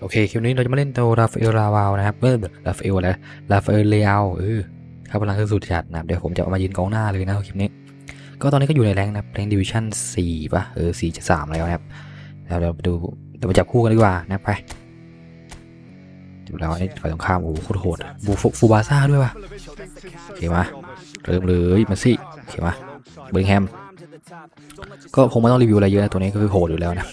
โอเคคลิปนี้เราจะมาเล่นตัวราฟาเอลราวาวนะครับเออราฟาเอลอะไรราฟาเอลเลอาเออข้าพลังคือสุดจัดนะเดี๋ยวผมจะเอามายืนกองหน้าเลยนะคลิปนี้ ก็ตอนนี้ก็อยู่ในแรงนะแรงดิวิชั่น4ป่ะเออ4จะ3แล้วนะครับแล้วเดี๋ยวไปดูเดี๋ยวมาจับคู่กันดีกว่านะไปดูแล้วไอ้ฝ่ายตรงข้ามโอ้โหโคตรโหดบูฟูฟูบาซ่าด้วยป่ะโอเคมาเริ่มเลยมาสิโอเคมาเบิร์งแฮม ก็คงไม่ต้องรีวิวอะไรเยอะนะตัวนี้ก็คือโหดอยู่แล้วนะ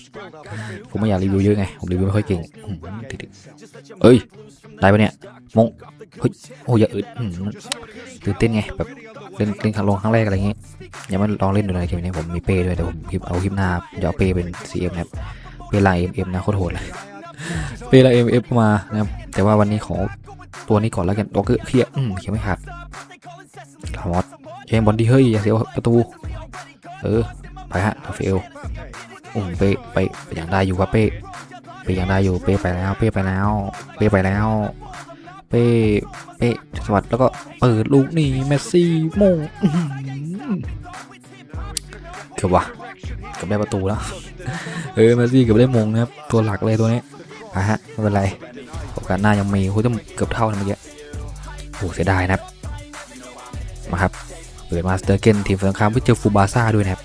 ผมไม่อยากรีวิวเยอะไง ผมรีวิวไม่ค่อยเก่งอืมติดๆเอ้ยได้ปะเนี่ยมงเฮ้ยโอ้ยอย่าอึดตื่นเต้นไงแบบเล่นเล่นครั้งลงครั้งแรกอะไรเงี้ยยังไม่ลองเล่นดูเลยเกมนี้ผมมีเป้ด้วยแต่ผมคลิปเอาคลิปหน้าจะเอาเป้เป็น CM นะครับเป้ลาย MM นะโคตรโหดเลยเป้ลาย MM มานะครับแต่ว่าวันนี้ขอตัวนี้ก่อนแล้วกันตัวก็เคลียร์อืมเคลียร์ไม่ขาดทามอสเกมบอลดีเฮ้ยอย่าเสียประตู เออ ไปฮะทาเฟลอุ้มเป้ไปไปยังได้อยู่ครับเป้ไปยังได้อยู่เป้ไปแล้ว เป้ไปแล้ว เป้ไปแล้ว เป้เป้สวัสดแล้วก็เปิดลูกนี่เมสซี่โมงเกือบว่ะเกือบได้ประตูแล้วเออเมสซี่เกือบได้มงนะครับตัวหลักเลยตัวนี้อะฮะไม่เป็นไรโอกาสหน้ายังมีโอ้ยต้องเกือบเท่านะเมื่อกี้โอ้เสียดายนะครับมาครับ เปิดมาสเตอร์เกนทีมฝั่งตรงข้ามไปเจอฟูบาซ่าด้วยนะครับ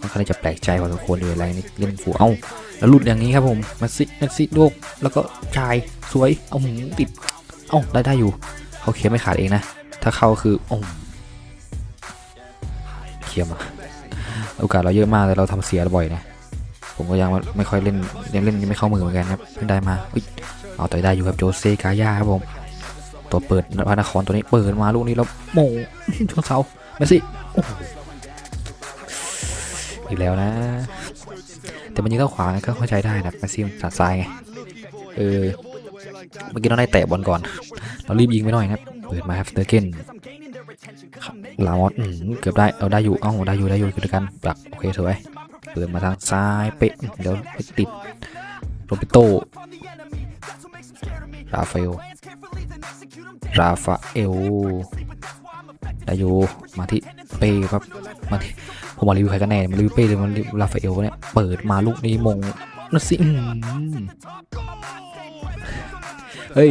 ค่อนข้างจะแปลกใจพอสมควรเลยอะไรนี่เล่นฟูเอ้าแล้วหลุดอย่างนี้ครับผมมาซิมาซิโลกแล้วก็ชายสวยเอาหืมติดเอ้าได้ได้อยู่เขาเคลียร์ไม่ขาดเองนะ ถ้าเข้าคือโอ้เคลียร์มาโอกาสเราเยอะมากแต่เราทำเสียบ่อยนะผมก็ยังไม่ค่อยเล่นเล่นเล่นไม่เข้ามือเหมือนกันครับเพิ่งได้มาเอาต่อยได้อยู่ครับโจเซกายาครับผมตัวเปิดพระนครตัวนี้เปิดมาลูกนี้แล้วโมงชนเสา มาสิโอ้โหอีกแล้วนะ แต่มันยิงเข้าขวาก็เข้าใจได้นะแมสซี่มันสัดซ้ายไงเออเมื่อกี้เราได้แตะบอลก่อน เรารีบยิงไปหน่อยครับ เปิดมาครับเตอร์เกนลามอสเกือบได้เอาได้อยู่เอ้าได้อยู่ได้อยู่คือกันปรับโอเคสวยเปิดมาทางซ้ายเป๊ะเดี๋ยวไปติดโรเบโตราฟาเอลราฟาเอล ได้อยู่มาที่เป้ครับมาที่ผมมารีวิวใครกันแน่มารีวิวเป้หรือมารีวิวราฟาเอลวเนี่ยเปิดมาลูกนี้มงนั่นสิเฮ้ย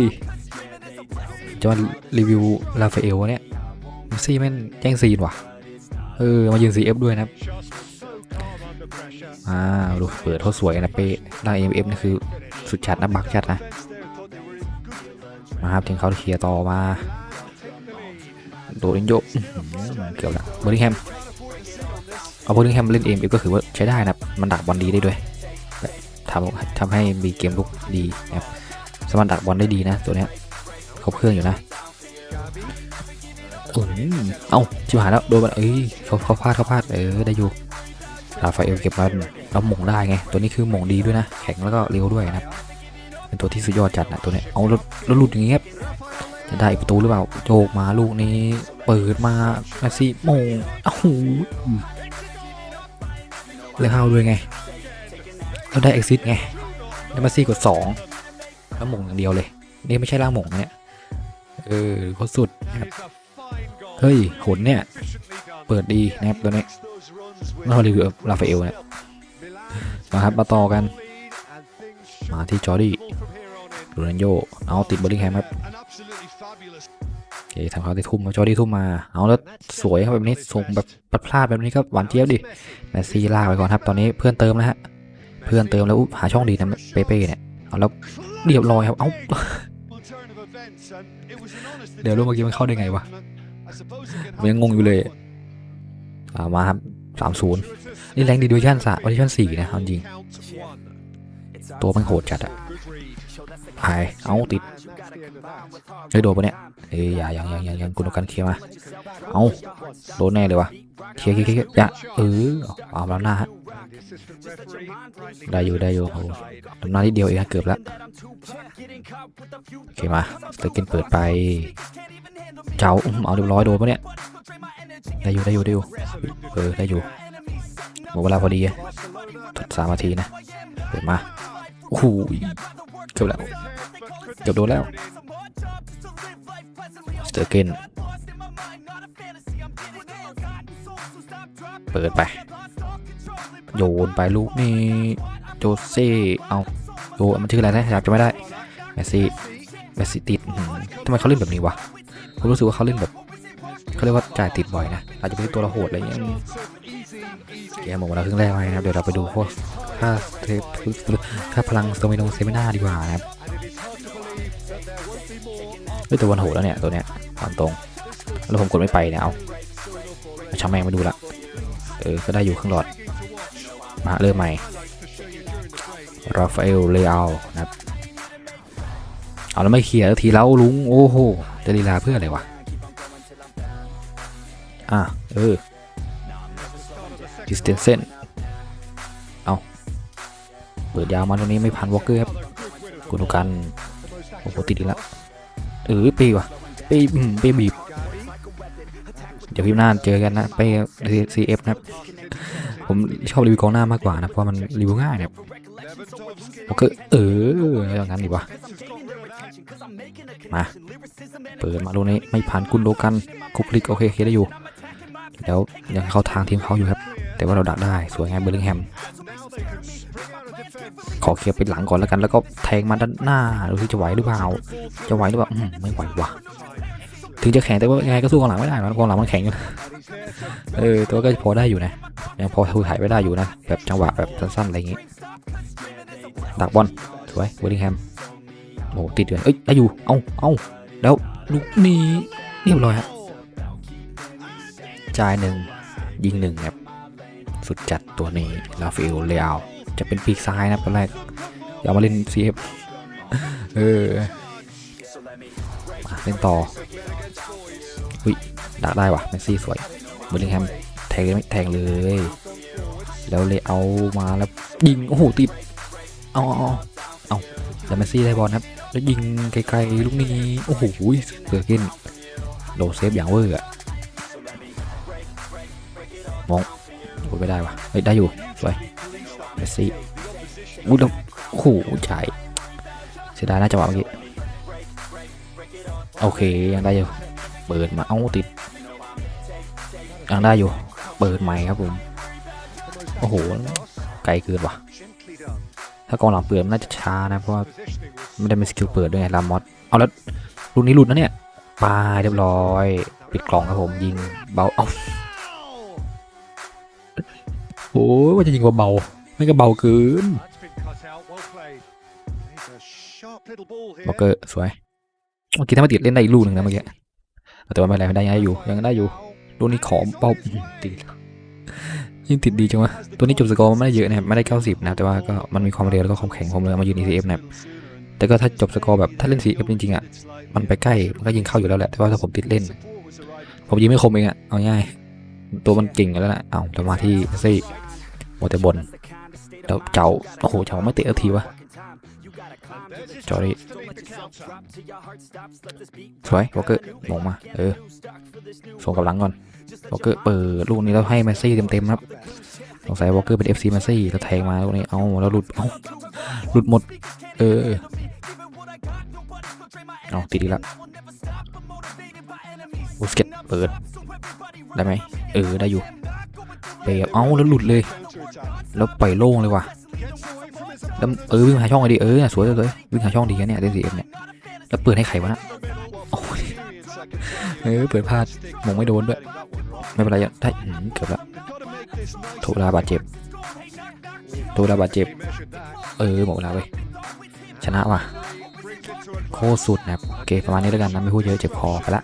จะมารีวิวราฟาเอลวะเนี่ยมันซี่แม่นแย่งซีนว่ะเออมายืน CF ด้วยนะครับอ่าดูเปิดโคตรสวยนะเป้ล่าง MF นี่คือสุดชัดนะบักชัดนะมาครับถึงเขาเคลียร์ต่อมา โดนโยกอื้อหือเกือบละเบอร์ลิงแฮมเอาเบอร์ลิงแฮมเล่นเอ็มก็คือว่าใช้ได้นะครับมันดักบอลดีได้ด้วยแบบทำทำให้มีเกมลุกดีนะครับสามารถดักบอลได้ดีนะตัวเนี้ยครบเครื่องอยู่นะอืมเอ้าชิบหายแล้วโดนมันเอ้ยเขาเขาพลาดเขาพลาดเออได้อยู่ราฟาเอลเก็บมาแล้วหม่งได้ไง ตัวนี้คือหม่งดีด้วยนะ แข็งแล้วก็เร็วด้วยนะครับ เป็นตัวที่สุดยอดจัดนะตัวเนี้ยเอาแล้วแล้วหลุดอย่างเงี้ยครับ จะได้ประตูหรือเปล่าโจกมาลูกนี้ เปิดมาแมสซี่โมงอ้าวเลยเข้าด้วยไงแล้วได้ exit ไงแล้วมาซี่กดสองแล้วหม่งอย่างเดียวเลย นี่ไม่ใช่ล่างหม่งนะเนี่ยเออโคตรสุดนะครับเฮ้ยขนเนี่ย เปิดดีนะครับตัวนี้น่ารีวิวราฟาเอลเนี่ยมาครับมาต่อกัน มาที่จอร์ดี้ โรนันโย เอาติดบอร์ลิงแฮมครับโอเคทำเขาได้ทุ่มมาจอร์ดี้ทุ่มมา เอาแล้วสวยครับแบบนี้ส่งแบบปัดพลาดแบบนี้ก็หวานเจี๊ยบดิแมสซี่ลากไปก่อนครับ ตอนนี้เพื่อนเติมแล้วฮะ เพื่อนเติมแล้วหาช่องดีนะเป้ๆเนี่ย เอาแล้วเรียบร้อยครับ เอ้า เดี๋ยวรู้เมื่อกี้มันเข้าได้ไงวะผมยังงงอยู่เลยอ่ามาครับสามศูนย์นี่แรงดีดิวชั่นสามดิวชั่นสี่นะจริง ตัวมันโหดจัดอะ หาย เอาติดเฮ้ยโดนปะเนี่ยเอ้ยอย่ายังยังยังยังกุนกันเคลียร์มา เอาโดนแน่เลยวะเคลียร์เคลียร์ยร์อย่าเออเอาแล้วหน้าฮะได้อยู่ได้อยู่โอ้โหทำหน้าที่เดียวเองเกือบแล้วโอเคมาสเตอร์กินเปิดไป เจ้าอื้อเอาเรียบร้อยโดนปะเนี่ย ได้อยู่ได้อยู่ได้อยู่ เออได้อยู่หมดเวลาพอดีอะทดสามนาทีนะ เปิดมาโอ้โหเกือบแล้ว เกือบโดนแล้วสเตอร์เกนเปิดไป โยนไปลูกนี้โจเซ่เอาโอ้มันชื่ออะไรนะจำไม่ได้เมสซี่เมสซี่ติดทำไมเขาเล่นแบบนี้วะผมรู้สึกว่าเขาเล่นแบบเขาเรียกว่าจ่ายติดบ่อยนะอาจจะเป็นตัวเราโหดอะไรอย่างเงี้ยเกมหมดแล้วครึ่งแรกไปนะครับเดี๋ยวเราไปดูพวกค่าเทปค่าพลังสโตมิโนเซมินาดีกว่านะครับ ฮ้ยตัววันโหแล้วเนี่ยตัวเนี้ยความตรง แล้วผมกดไม่ไปเนี่ยเอาช่างแม่งมาดูละเออก็ได้อยู่ครึ่งหลอดมาเริ่มใหม่ราฟาเอลเลอานะครับเอาแล้วไม่เคลียร์ทีแล้วลุงโอ้โหจะลีลาเพื่ออะไรวะอะเออดิสเทนเซนเอาเปิดยาวมาตรงนี้ไม่พันวอลเกอร์ครับกุนกันโอ้โหติดอีกแล้ว เออปีว่ะปีอืมปีบีบ เดี๋ยวพิมพ์หน้าเจอกันนะไปซีเอฟนะครับ ผมชอบรีวิวกองหน้ามากกว่านะ เพราะมันรีวิวง่ายนะครับโอเคเอออย่างนั้นดีวะมา เปิดมาลูกนี้ไม่ผ่านกุนโดกันคุปลิกโอเคเคได้อยู่แล้วยังเข้าทางทีมเขาอยู่ครับ แต่ว่าเราดักได้สวยงามเบอร์ลิงแฮม ขอเคลียร์ไปหลังก่อนแล้วกัน แล้วก็แทงมาด้านหน้าดูที่จะไหวหรือเปล่า จะไหวหรือเปล่าอืมไม่ไหววะถึงจะแข็งแต่ว่ายังไงก็สู้กองหลังไม่ได้นะกองหลังมันแข็งอยู่เออตัวก็พอได้อยู่นะ ยังพอทูถ่ายไว้ได้อยู่นะ แบบจังหวะแบบสั้นๆอะไรอย่างงี้ ดักบอลสวยเวอร์ดิงแฮมโอ้โหติดเลยเอ้ยได้อยู่ เอ้าเอ้าแล้วลูกนี้เรียบร้อยฮะจ่ายหนึ่งยิงหนึ่งครับ สุดจัดตัวนี้ลาฟิลเลอา จะเป็นปีกซ้ายนะตอนแรกอย่ามาเล่น CF เออมาเล่นต่ออุ้ยดักได้ว่ะเมสซี่สวยเวอร์ดิงแฮมแทงเลยไหมแทงเลย แล้วเลยเอามาแล้วยิงโอ้โหติดเอาเอาเอาแล้วเมสซี่ได้บอลครับแล้วยิงไกลๆลูกนี้โอ้โหเสือกินโดนเซฟอย่างเวอร์อะมองกดไม่ได้วะเฮ้ยได้อยู่สวย เมสซี่อุ้ยโอ้โหจ่ายเสียดายนะจังหวะเมื่อกี้ โอเค ยังได้อยู่ เปิดมา เอ้าติด ยังได้อยู่ เปิดใหม่ครับผม โอ้โห ไกลเกินว่ะ ถ้ากองหลังเปิดมันน่าจะช้านะ เพราะว่าไม่ได้มีสกิลเปิดด้วยไงลามอสเอาแล้วลูกนี้หลุดนะเนี่ยปาเรียบร้อย ปิดกล่องครับผม ยิงเบา เอาโอ้ยว่าจะยิงเบาๆ ไม่ก็เบาเกินบล็อกเกอร์สวยเมื่อกี้ถ้ามาติดเล่นได้อีกลูกหนึ่งนะเมื่อกี้แต่ว่าไม่เป็นไรไม่ได้ยังได้อยู่ยังได้อยู่ลูกนี้ขอเบาติดยิ่งติดดีจังวะตัวนี้จบสกอร์มันไม่ได้เยอะนะครับไม่ได้ 90 นะครับแต่ว่าก็มันมีความเร็วแล้วก็ความแข็งผมเลยเอามายืน ECF นะครับแต่ก็ถ้าจบสกอร์แบบถ้าเล่น CF จริงๆอะมันไปใกล้มันก็ยิงเข้าอยู่แล้วแหละแต่ว่าถ้าผมติดเล่น ผมยิงไม่คมเองอะเอาง่ายตัวมันเก่งอยู่แล้วนะเอาจะมาที่ซี่โมเตบน แล้วเจ้าโอ้โหเจ้าไม่เตะทีวะจอรี่สวยวอลเกอร์มองมาเออส่งกับหลังก่อนวอลเกอร์เปิดลูกนี้แล้วให้แมสซี่เต็มๆครับสงสัยวอลเกอร์เป็น FC แมสซี่แล้วแทงมาลูกนี้เอาแล้วหลุดเอาหลุดหมด เออเอาติดอีกแล้วบูสเก็ตเปิดได้ไหมเออได้อยู่ เปย์เอาแล้วหลุดเลย แล้วปล่อยโล่งเลยว่ะแล้วเออวิ่งหาช่องเลยดิเออสวยเลยวิ่งหาช่องดีนเนี่ยเดนซีเอ็มเนี่ยแล้วเปิดให้ใครวะนะโอ้ยเออเปิดพลาดมงไม่โดนด้วยไม่เป็นไรยังได้เกือบละโทราบาดเจ็บโทราบาดเจ็บ เออหมดเวลาเว้ยชนะว่ะโคตรสุดนะครับโอเคประมาณนี้แล้วกันนะไม่พูดเยอะเจ็บคอไปละ